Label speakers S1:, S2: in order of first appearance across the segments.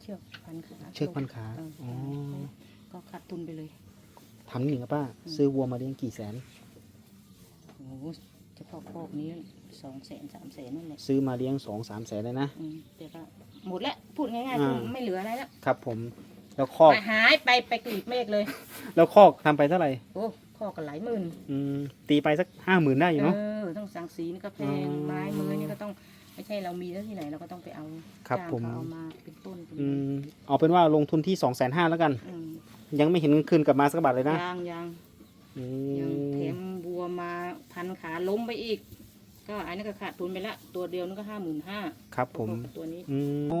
S1: เชือกพันขา
S2: เชือกพันขา
S1: เออ
S2: อ๋อ
S1: ก็ขาดทุนไปเลย
S2: ทำหนิงครับป้า ซื้อวัวมาเลี้ยงกี่แสน
S1: โอ้โหเฉพาะคอกนี้สองแสนสามแสนนั่นแหละ
S2: ซื้อมาเลี้ยงสองสามแสนเลยนะ
S1: อืมแต่ก็หมดแล้วพูดง่ายๆ
S2: อ่า
S1: คือไม่เหลืออะไรแล้ว
S2: ครับผมแล้วคอก
S1: ไปหายไปไปกรีบเมฆเลย
S2: แล้วคอกทำไปเท่าไหร่
S1: โอ้คอกก็หลายหมื่น
S2: อืมตีไปสักห้าหมื่นได้อยู่เนาะ
S1: เออต้องสังสีนี่ก็แพง
S2: อ๋อ
S1: ไม้มือนี่ก็ต้อง ไม่ใช่เรามีแล้วที่ไหนเราก็ต้องไปเอา
S2: ครับ
S1: จ้าง
S2: ผม
S1: เขาเอามาเป็นต้นเป็น
S2: อืมเอาเป็นว่าลงทุนที่สองแสนห้าแล้วกัน
S1: อืม
S2: ยังไม่เห็นเงินคืนกลับมาสักบาทเลยนะ
S1: ยางยาง
S2: อื
S1: ยังแถ
S2: ม
S1: มบัวมาพันขาล้มไปอีก ก็อันนี้ก็ขาดทุนไปละ ตัวเดียวนั่นก็ห้าหมื่นห้า
S2: ครับผม
S1: ตัวนี้
S2: อืมอ๋อ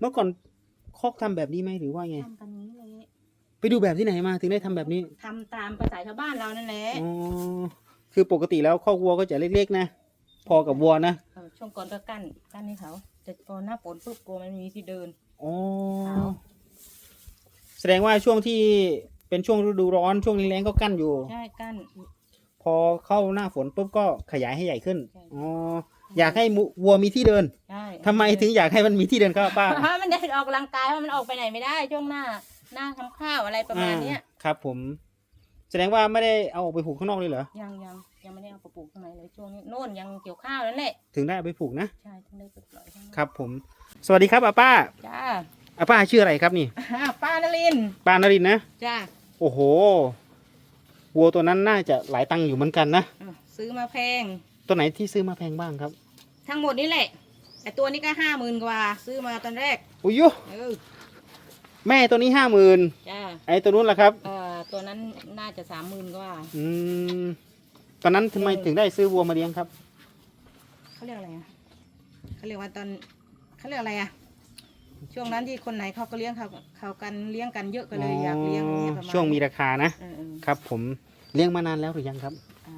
S2: เมื่อก่อนคอกทำแบบนี้ไหมหรือว่าไง
S1: ทำกันนี้เลย
S2: ไปดูแบบที่ไหนมาถึงได้ทำแบบนี้
S1: ทำตามภาษาชาวบ้านเรานั่นแหละ
S2: อ๋อคือปกติแล้วคอกวัวก็จะเล็กๆนะ พอกับวัวนะ
S1: เออ ช่วงก่อนก็กั้นกั้นให้เขาแต่พอหน้าฝนปุ๊บกลัวมันมีที่เดิน
S2: อ๋อ
S1: เอา
S2: แสดงว่าช่วงที่เป็นช่วงฤดูร้อนช่วงแรงๆก็กั้นอยู่
S1: ใช่กั้น
S2: พอเข้าหน้าฝนปุ๊บก็ขยายให้ใหญ่ขึ้น
S1: ใช่
S2: อ๋ออยากให้มุวัวมีที่เดิน
S1: ใช่
S2: ทำไมถึงอยากให้มันมีที่เดินครับป้า
S1: เพราะมันได้ออกกำลังกายเพราะมันออกไปไหนไม่ได้ ช่วงหน้าหน้าทำข้าวอะไรประมาณเนี้ย
S2: อ่ครับ ผม แสดงว่าไม่ได้เอาออกไปผูกข้างนอกเลยเหรอ
S1: ยังยัง ยังไม่ได้เอาไปปลูกข้างในเลยช่วงนี้โน่นยังเกี่ยวข้าวนั่นแหละ
S2: ถึงได้เอาไปผูกนะ
S1: ใช่ถึงได้ไปปล่อยข้างนอก
S2: ครับผม สวัสดีครับอาป้า
S1: จ้า
S2: อาป้าชื่ออะไรครับนี่
S1: อ่าป้านลินทร์
S2: ป้านรินทร์นะ
S1: จ้า
S2: โอ้โห วัวตัวนั้นน่าจะหลายตังค์อยู่เหมือนกันนะ
S1: อะซื้อมาแพง
S2: ตัวไหนที่ซื้อมาแพงบ้างครับ
S1: ทั้งหมดนี่แหละแต่ตัวนี้ก็ห้าหมื่นกว่า ซื้อมาตอนแรก
S2: อุ้ยยุ
S1: เออ
S2: แม่ตัวนี้ห้าหมื่น
S1: จ้า
S2: ไอ้ตัวนู้นล่ะครับ
S1: เอ่อตัวนั้นน่าจะสามหมื่นกว่า
S2: อืม ตอนนั้นทำไมถึงได้ซื้อวัวมาเลี้ยงครับ
S1: เขาเรียกอะไรอะเขาเรียกว่าตอนเขาเรียกอะไรอะช่วงนั้นที่คนไหนเขาก็เลี้ยงเขาเขากันเลี้ยงกันเยอะก็เลยอยากเลี้ยงเนี่ยประมาณ
S2: ช่วงมีราคานะ
S1: เออเออ
S2: ครับ ผมเลี้ยงมานานแล้วหรือยังครับ
S1: อ่า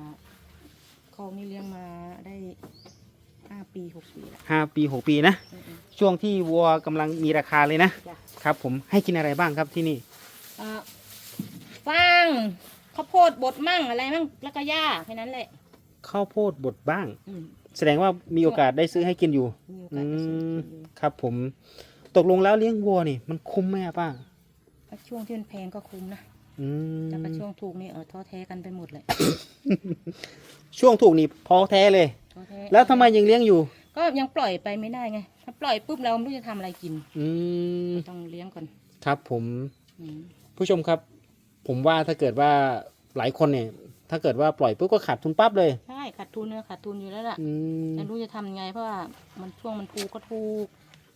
S1: คอกนี่เลี้ยงมาได้ห้าปีหกปีแล้ว
S2: ห้าปีหกปีนะ
S1: เออเออ
S2: ช่วงที่วัวกำลังมีราคาเลยนะ
S1: จ้ะ
S2: ครับ ผมให้กินอะไรบ้างครับที่นี่
S1: อ่าฟาง ข้าวโพดบดมั่งอะไรมั่งแล้วก็หญ้าแค่นั้นแหละ
S2: ข้าวโพดบดบ้าง
S1: อืม
S2: แสดงว่ามีโอกาสได้ซื้อให้กินอยู่
S1: มีโอ
S2: อื
S1: กาสจะซื้อ
S2: ม
S1: กินดู
S2: ครับผม ตกลงแล้วเลี้ยงวัวนี่ มันคุ้มไหมอะป้า
S1: ถ้าช่วงที่มันแพงก็คุ้มนะ
S2: อืม
S1: แต่ก็ช่วงถูกนี่เออท้อแท้กันไปหมดเลย
S2: ช่วงถูกนี่พอแท้เลย
S1: ท้อท้
S2: แล้วทำไมยังเลี้ยงอยู่
S1: ก็ยังปล่อยไปไม่ได้ไง ถ้าปล่อยปุ๊บเราไม่รู้จะทำอะไรกิน
S2: อืม
S1: ต้องเลี้ยงก่อน
S2: ครับผม
S1: อืม
S2: ผู้ชมครับ ผมว่าถ้าเกิดว่าหลายคนเนี่ย ถ้าเกิดว่าปล่อยปุ๊บก็ขาดทุนปั๊บเลย
S1: ใช่ขาดทุนเนอะขาดทุนอยู่แล้วล่ะ
S2: อืม
S1: แต่รู้จะทำยังไงเพราะว่ามันช่วงมันถูกก็ถูก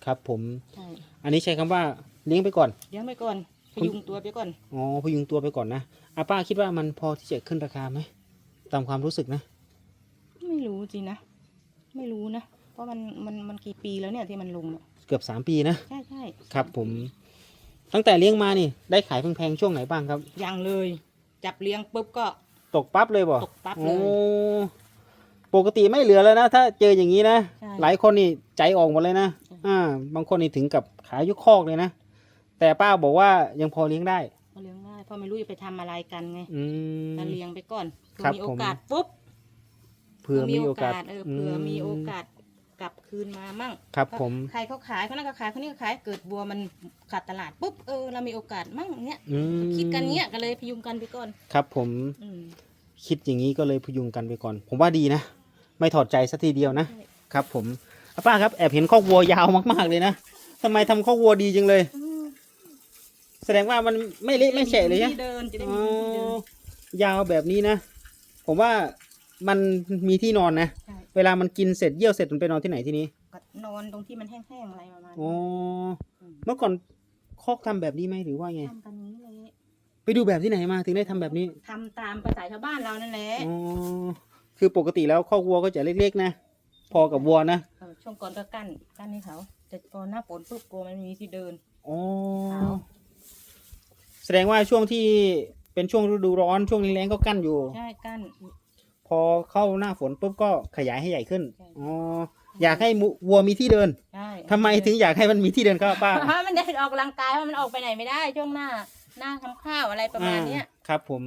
S2: ครับผม
S1: ใช่
S2: อันนี้ใช้คำว่าเลี้ยงไปก่อน
S1: เลี้ยงไปก่อนพยุงตัวไปก่อน
S2: อ๋อพยุงตัวไปก่อนนะอาป้าคิดว่ามันพอที่จะขึ้นราคาไหมตามความรู้สึกนะ
S1: ไม่รู้จริงนะ ไม่รู้นะ เพราะมันมันมันกี่ปีแล้วเนี่ยที่มันลงเนี่ย
S2: เกือบสามปีนะ
S1: ใช่ใช่
S2: ครับผม ตั้งแต่เลี้ยงมานี่ ได้ขายแพงๆช่วงไหนบ้างครับ
S1: ยังเลย จับเลี้ยงปุ๊บก็
S2: ตกปั๊บเลยบ่
S1: ตกปั๊บ
S2: โอ้
S1: เลย
S2: ปกติไม่เหลือแล้วนะ ถ้าเจออย่างนี้นะ
S1: ใช่
S2: หลายคนนี่ใจออกหมดเลยนะ
S1: ใช่
S2: อ่า บางคนนี่ถึงกับขายยกคอกเลยนะ แต่ป้าบอกว่ายังพอเลี้ยงได้
S1: ก็เลี้ยงได้เพราะไม่รู้จะไปทำอะไรกันไง
S2: อืม
S1: ก็เลี้ยงไปก่อนเผื่อ
S2: ครับ
S1: มีโอ
S2: ผม
S1: กาสปุ๊บ
S2: เผื่อมีโอกาส
S1: เออเผื่อมีโอกาส กลับคืนมามั่ง
S2: ครับผม
S1: ใครเขาขายคนนั้นก็ขายคนนี้ก็ขายเกิดบัวมันขาดตลาดปุ๊บเออเรามีโอกาสมั่งเนี้ย
S2: อืม
S1: คิดกันเนี้ยก็เลยพยุงกันไปก่อน
S2: ครับผม
S1: อืม
S2: คิดอย่างนี้ก็เลยพยุงกันไปก่อน ผมว่าดีนะ ไม่ถอดใจสักทีเดียวนะ
S1: ใช่
S2: ครับผมอะป้าครับแอบเห็นคอกวัวยาวมากๆเลยนะทำไมทำคอกวัวดีจังเลย
S1: อืม
S2: แสดงว่ามันไม่เละไม่แฉะเลย
S1: จะ
S2: นะ
S1: ได้มีที่เดินจะได้
S2: อ๋
S1: มีที่เดิน
S2: อยาวแบบนี้นะ ผมว่ามันมีที่นอนนะ
S1: ใช่
S2: เวลามันกินเสร็จเยี่ยวเสร็จมันไปนอนที่ไหนที่นี้
S1: ก็นอนตรงที่มันแห้งๆอะไรประมาณ
S2: อ๋อ
S1: นี้
S2: เมื่อก่อนคอกทำแบบนี้ไหมหรือว่าไง
S1: ทำกันนี้เลย
S2: ไปดูแบบที่ไหนมาถึงได้ทำแบบนี้
S1: ทำตามภาษาชาวบ้านเรานั่นแหละ
S2: อ๋อคือปกติแล้วคอกวัวก็จะเล็กๆนะ พอกับวัวนะ
S1: เออช่วงก่อนก็กั้นกั้นให้เขา แต่พอหน้าฝนปุ๊บกลัวมันมีที่เดิน
S2: อ๋อ
S1: เอา
S2: แสดงว่าช่วงที่เป็นช่วงฤดูร้อนช่วงแรงๆก็กั้นอยู่
S1: ใช่กั้น
S2: พอเข้าหน้าฝนปุ๊บก็ขยายให้ใหญ่ขึ้น
S1: ใช่
S2: อ๋ออยากให้มุวัวมีที่เดิน
S1: ใช่
S2: ทำไมถึงอยากให้มันมีที่เดินครับป้า
S1: เพราะมันได้ออกกำลังกายเพราะมันออกไปไหนไม่ได้ช่วงหน้าหน้าทำข้าวอะไรประมาณเนี้ย
S2: อ่ครับ ผม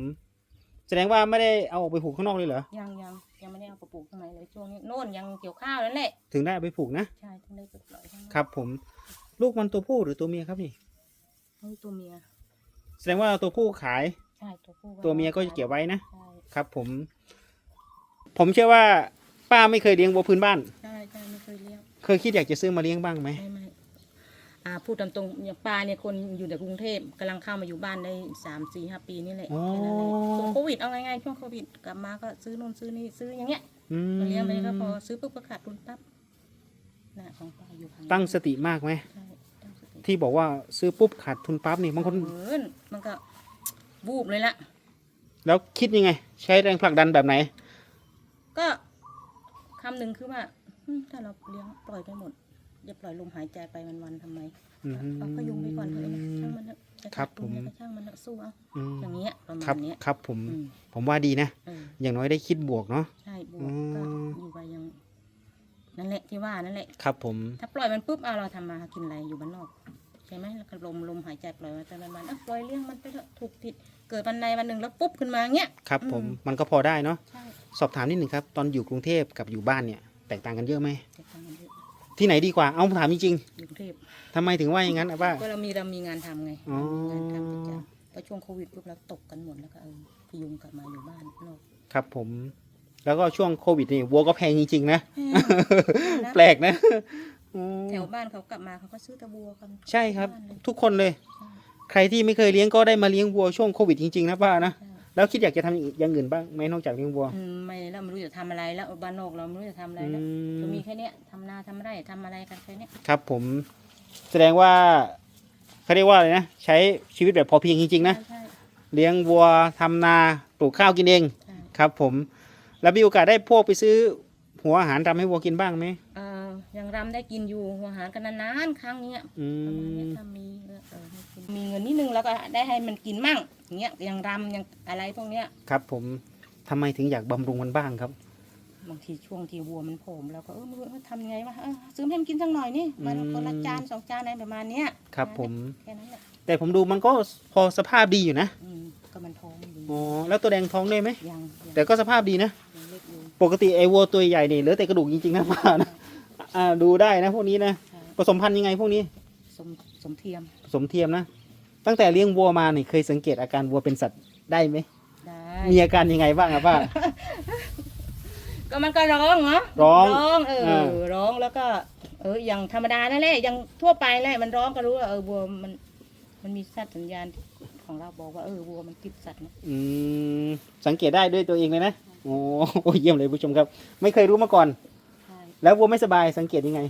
S2: แสดงว่าไม่ได้เอาออกไปผูกข้างนอกเลยเหรอ
S1: ยังยังยังไม่ได้เอาไปปลูกข้างในเลยช่วงนี้โน่นยังเกี่ยวข้าวนั่นแหละ
S2: ถึงได้เอาไปผูกนะ
S1: ใช่ถึงได้ไปปล่อยข้างนอก
S2: ครับ ผม ลูกมันตัวผู้หรือตัวเมียครับนี่
S1: นี่ตัวเมีย
S2: แสดงว่าตัวผู้ขาย
S1: ใช่ตัวผู้
S2: ตัวเมียก็จะเก็บไว้นะ
S1: ใช่
S2: ครับผม ผมเชื่อว่า ป้าไม่เคยเลี้ยงวัวพื้นบ้าน
S1: ใช่ใช่ไม่เคยเลี้ยง
S2: เคยคิดอยากจะซื้อมาเลี้ยงบ้างไหม
S1: ไม่ไม่อ่าพูดตามตรงอย่างปลาเนี่ยคนอยู่แต่กรุงเทพกำลังเข้ามาอยู่บ้านได้สามสี่ห้าปีนี่แหละ
S2: อ๋อ
S1: แค่นั้นเลยช่วงโควิดเอาง่ายๆช่วงโควิดกลับมาก็ซื้อนู่นซื้อนี่ซื้ออย่างเงี้ย
S2: อืม
S1: มาเลี้ยงไปก็พอซื้อปุ๊บก็ขาดทุนปั๊บน่ะของปลาอยู่ทาง
S2: ตั้งสติมากไหม
S1: ใช่ตั้งสติ
S2: ที่บอกว่าซื้อปุ๊บขาดทุนปั๊บนี่บางคน
S1: เอิ้นมันก็บูบเลยละ
S2: แล้วคิดยังไง ใช้แรงผลักดันแบบไหน
S1: ก็คำหนึ่งคือว่าอืมถ้าเราเลี้ยงปล่อยไปหมดอย่าปล่อยลมหายใจไปวันๆทำไม
S2: อืม
S1: เอาพยุงไปก่อนเถอะนะช่างมันเถอะจะ
S2: ครั
S1: ขา
S2: บ
S1: ดทุน
S2: ผม
S1: ยังไงก็ช่างมันเถอะสู้เอา
S2: อืม
S1: อย่างเงี้ยประมา
S2: ครับ
S1: ณเนี้ย
S2: ครับผม
S1: อืม
S2: ผมว่าดีนะ
S1: เออ
S2: อย่างน้อยได้คิดบวกเนาะ
S1: ใช่บว
S2: อื
S1: ก
S2: ม
S1: ก็อยู่ไปยังนั่นแหละที่ว่านั่นแหละ
S2: ครับผม
S1: ถ้าปล่อยมันปุ๊บเอาเราทำมาหากินอะไรอยู่บ้านนอกใช่ไหมแล้วก็ลมลมหายใจปล่อยมาแต่วันๆอะปล่อยเลี้ยงมันไปเถอะถูกผิด เกิดวันใดวันหนึ่งแล้วปุ๊บขึ้นมาเงี้ย
S2: ครับ
S1: อืม
S2: ผมมันก็พอได้เนาะ
S1: ใช่
S2: สอบถามนิดหนึ่งครับ ตอนอยู่กรุงเทพกับอยู่บ้านเนี่ย แตกต่างกันเยอะไหม
S1: แต่ทางมันเยอะ
S2: ที่ไหนดีกว่าเอาถามจริง
S1: อยู่กรุงเทพ
S2: ๆทำไมถึงว่าอย่างนั้นอะป้า
S1: ก็เรามีเรามีงานทำไง
S2: อ๋อ
S1: งานทำประจำพอช่วงโควิดปุ๊บเราตกกันหมดแล้วก็เออพยุงกลับมาอยู่บ้านนอก
S2: ครับผม แล้วก็ช่วงโควิดนี่วัวก็แพงจริงๆนะ
S1: นะ
S2: แปลกนะ อืม
S1: แถวบ้านเขากลับมาเขาก็ซื้อตะบัวกัน
S2: ใช่ครับา
S1: นเลย
S2: ทุกคนเลย
S1: ใช่
S2: ใครที่ไม่เคยเลี้ยงก็ได้มาเลี้ยงวัวช่วงโควิดจริงๆนะป้านะ
S1: ใช่
S2: แล้วคิดอยากจะทำอย่างอื่นบ้างไหมนอกจากเลี้ยงวัว
S1: อืมไม่แล้วไม่รู้จะทำอะไรแล้วบ้านนอกเราไม่รู้จะทำอะไร
S2: อื
S1: แล้ว
S2: ม
S1: ก็มีแค่เนี้ยทำนาทำไร่ทำอะไรกันแค่เนี้ย
S2: ครับผม แสดงว่าเขาเรียกว่าอะไรนะใช้ชีวิตแบบพอเพียงจริงๆนะ
S1: ใช่ใช่
S2: เลี้ยงวัวทำนาปลูกข้าวกินเอง
S1: ใช่
S2: ครับ ผม แล้วมีโอกาสได้พวกไปซื้อหัวอาหารทำให้วัวกินบ้างไหม
S1: เอ่อ ยังรำได้กินอยู่หัวอาหารกันนานๆครั้งเนี้ย
S2: อื
S1: ประมาณ
S2: ม
S1: เนี้ยถ้ามีก็เออให้กินมีเงินนิดนึงแล้วก็ได้ให้มันกินมั่งอย่างเงี้ยยังรำยังอะไรพวกเนี้ย
S2: ครับผมทำไมถึงอยากบำรุงมันบ้างครับ
S1: บางทีช่วงที่วัวมันผอมเราก็เออไม่รู้ว่าทำยังไงวะเออซื้อมาให้มันกินสักหน่อยนี่มัน
S2: อืม
S1: คนละจานสองจานอะไรประมาณเนี้ย
S2: ครับ ผม
S1: แค่นั้นแหละ
S2: แต่ผมดูมันก็พอสภาพดีอยู่นะ
S1: อืมก็มันท้องอยู่
S2: อ๋อแล้วตัวแดงท้องได้ไหม
S1: ยังยัง
S2: แต่ก็สภาพดีนะ
S1: ยังเล็กอยู่
S2: ปกติไอ้วัวตัวใหญ่นี่เหลือแต่กระดูกจริงๆนะป้านะ อ่าดูได้นะพวกนี้นะ
S1: ใช่
S2: ผสมพันธุ์ยังไงพวกนี้
S1: สมสมเทียม
S2: ผสมเทียมนะ ตั้งแต่เลี้ยงวัวมาเนี่ยเคยสังเกตอาการวัวเป็นสัตว์ได้ไหม
S1: ได้
S2: มีอาการยังไงบ้างอะป้า
S1: ก็มันก็ร้องเนาะ
S2: ร้อง
S1: ร้องเออ
S2: อ่า
S1: ร้องแล้วก็ เอออย่างธรรมดานั่นแหละอย่างทั่วไปแหละมันร้องก็รู้ว่าเออวัวมันมันมีสัตว์สัญญาณของเราบอกว่าเออวัวมันติดสัตว์นะ
S2: อืมสังเกตได้ด้วยตัวเองเลยนะโอ้โหเยี่ยมเลยผู้ชมครับ ไม่เคยรู้มาก่อน
S1: ใช่
S2: แล้ววัวไม่สบายสังเกตยังไง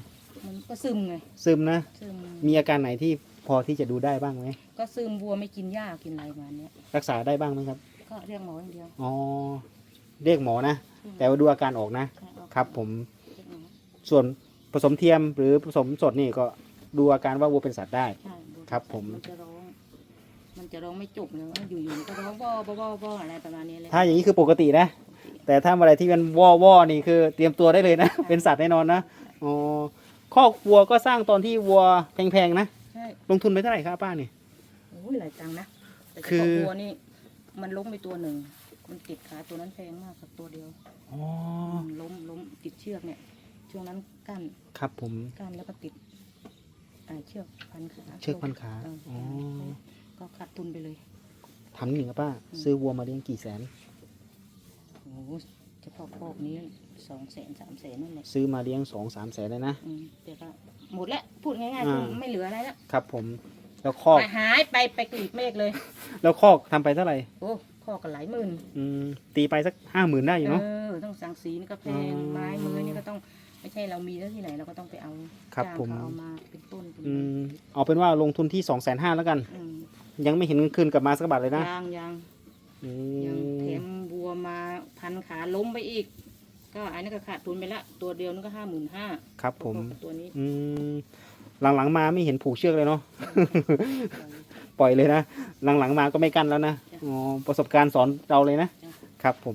S1: มันก็ซึมไง
S2: ซึมนะ
S1: ซึม
S2: มีอาการไหนที่พอที่จะดูได้บ้างไหม
S1: ก็ซึมวัวไม่กินหญ้ากินอะไรประมาณเนี้ย
S2: รักษาได้บ้างไหมครับ
S1: ก็เรียกหมออย่างเดียว
S2: อ๋อเรียกหมอนะแต่ว่าดูอาการออกนะ
S1: ใช่เอา
S2: ครับ ผม
S1: เรียกหมอ
S2: ส่วนผสมเทียมหรือผสมสดนี่ก็ดูอาการว่าวัวเป็นสัตว์ได้
S1: ใช่วัว
S2: ครับผม
S1: มันจะร้อง มันจะร้องไม่จบเลยว่าอยู่ๆมันก็ร้องบ่บ่บ่บ่อะไรประมาณนี้เลย
S2: ถ้าอย่างนี้คือปกตินะ แต่ถ้าอะไรที่เป็นว่อวอนี่คือเตรียมตัวได้เลยนะ เป็นสัตว์แน่นอนนะอ๋อคอกวัวก็สร้างตอนที่วัวแพงๆนะ
S1: ใช่
S2: ลงทุนไปเท่าไหร่ครับป้านี่
S1: โอ้ยหลายตังค์นะแต่
S2: คื
S1: เฉ
S2: อ
S1: พาะวัวนี่มันล้มไปตัวหนึ่ง มันติดขาตัวนั้นแพงมากกับตัวเดียว
S2: อ๋อ
S1: มล้มล้มติดเชือกเนี่ย ช่วงนั้นกั้น
S2: ครับผม
S1: กั้นแล้วก็ติดอ่าเชือกพันขา
S2: เชือกพันขา
S1: เออ
S2: อ๋อ
S1: ก็ขาดทุนไปเลย
S2: ทำหนึ่งครับป้า ซื้อวัวมาเลี้ยงกี่แสน
S1: โอ้โหเฉพาะพวกนี้สองแสนสามแสนนั่นแหละ
S2: ซื้อมาเลี้ยงสองสามแสนเลยนะ
S1: อืมแต่ก็หมดแล้วพูดง่ายๆ
S2: อ่า
S1: คือไม่เหลืออะไรแล้ว
S2: ครับผมแล้วคอก
S1: หายไปไปกลีบเมฆเลย
S2: แล้วคอกทำไปเท่าไหร่
S1: โอ้ข้อกันหลายหมื่น
S2: อืมตีไปสักห้าหมื่นได้อยู่เนาะ
S1: เออต้องสั่งสีนี่ก็แพง
S2: อ๋อ
S1: ไม้มือนี่ก็ต้องไม่ใช่เรามีแล้วที่ไหนเราก็ต้องไปเอา
S2: ครับ
S1: จ้าง
S2: ผม
S1: เขาเอามาเป็นต้นเป็น
S2: อืมเอาเป็นว่าลงทุนที่สองแสนห้าแล้วกัน
S1: อืม
S2: ยังไม่เห็นเงินคืนกลับมาสักบาทเลยนะ
S1: ยางยาง
S2: อื
S1: ยัง
S2: ม
S1: แถมวัวมาพันขาล้มไปอีก ก็อันนี้ก็ขาดทุนไปละ ตัวเดียวนั่นก็ห้าหมื่นห้า
S2: ครับผม
S1: ตัวนี้
S2: อืมหลังๆมาไม่เห็นผูกเชือกเลยเนาะปล่อยเลยนะหลังๆมาก็ไม่กั้นแล้วนะอ๋อประสบการณ์สอนเราเลยนะครับผม